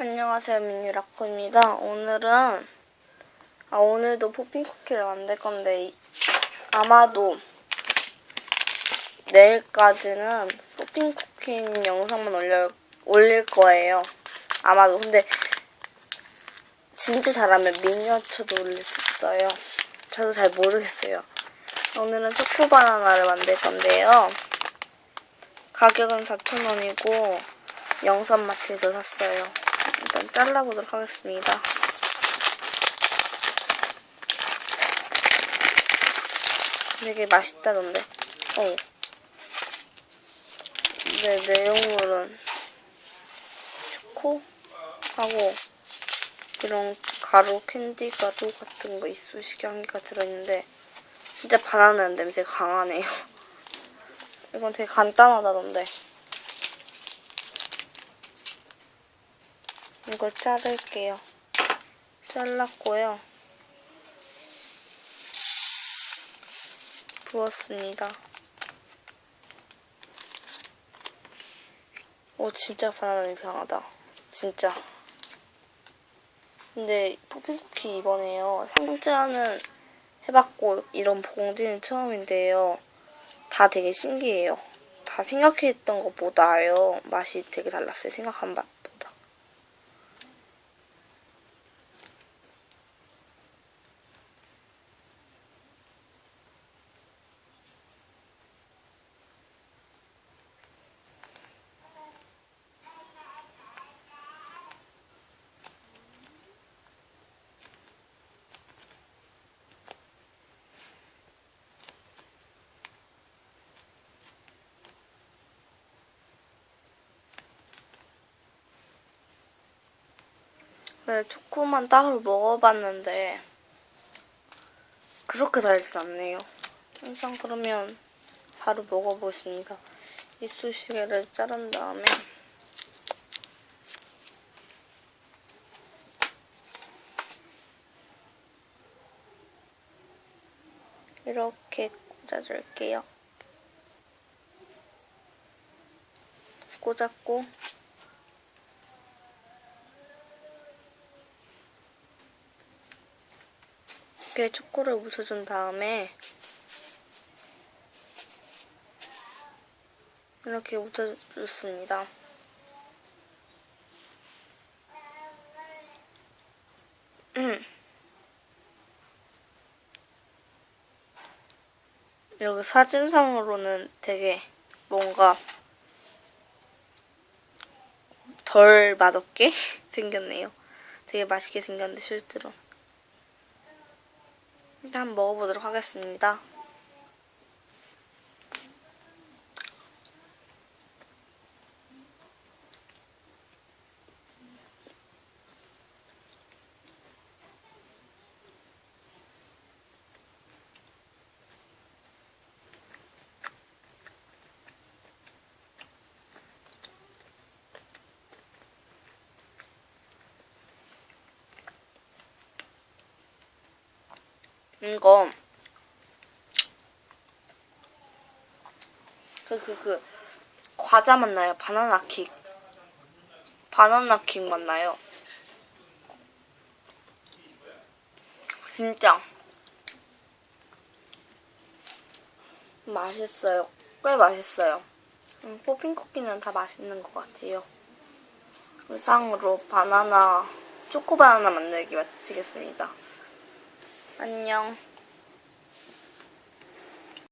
안녕하세요 미니라코입니다. 오늘은 아 오늘도 포핑 쿠키를 만들 건데 이- 아마도 내일까지는 포핑 쿠키 영상만 올려 올릴 거예요. 아마도 근데 진짜 잘하면 미니어처도 올릴 수 있어요. 저도 잘 모르겠어요. 오늘은 초코 바나나를 만들 건데요. 가격은 4,000원이고 영산마트에서 샀어요. 일단 잘라보도록 하겠습니다. 되게 맛있다던데. 어. 네, 내용물은 초코하고 이런 가루 캔디 가루 같은 거 이쑤시개 한 개가 들어있는데 진짜 바나나 냄새가 강하네요. 이건 되게 간단하다던데. 이걸 자를게요. 잘랐고요. 부었습니다. 오, 진짜 바나나 강하다. 진짜. 근데 포핑쿠키 이번에요. 상자는 해봤고, 이런 봉지는 처음인데요. 다 되게 신기해요. 다 생각했던 것보다요. 맛이 되게 달랐어요. 생각한 맛보다. 네, 초코만 따로 먹어봤는데 그렇게 달지 않네요. 일단 그러면 바로 먹어보겠습니다. 이쑤시개를 자른 다음에 이렇게 꽂아줄게요. 꽂았고 이렇게 초코를 묻혀준 다음에 이렇게 묻혀줬습니다. 음. 여기 사진상으로는 되게 뭔가 덜 맛없게 생겼네요. 되게 맛있게 생겼는데 실제로. 일단 먹어보도록 하겠습니다. 이거 그 그그 과자 맛 나요. 바나나 킥. 바나나 킥맛 나요. 진짜 맛있어요. 꽤 맛있어요. 음, 포핑 쿠키는 다 맛있는 것 같아요. 이상으로 바나나 초코 바나나 만들기 마치겠습니다. 안녕.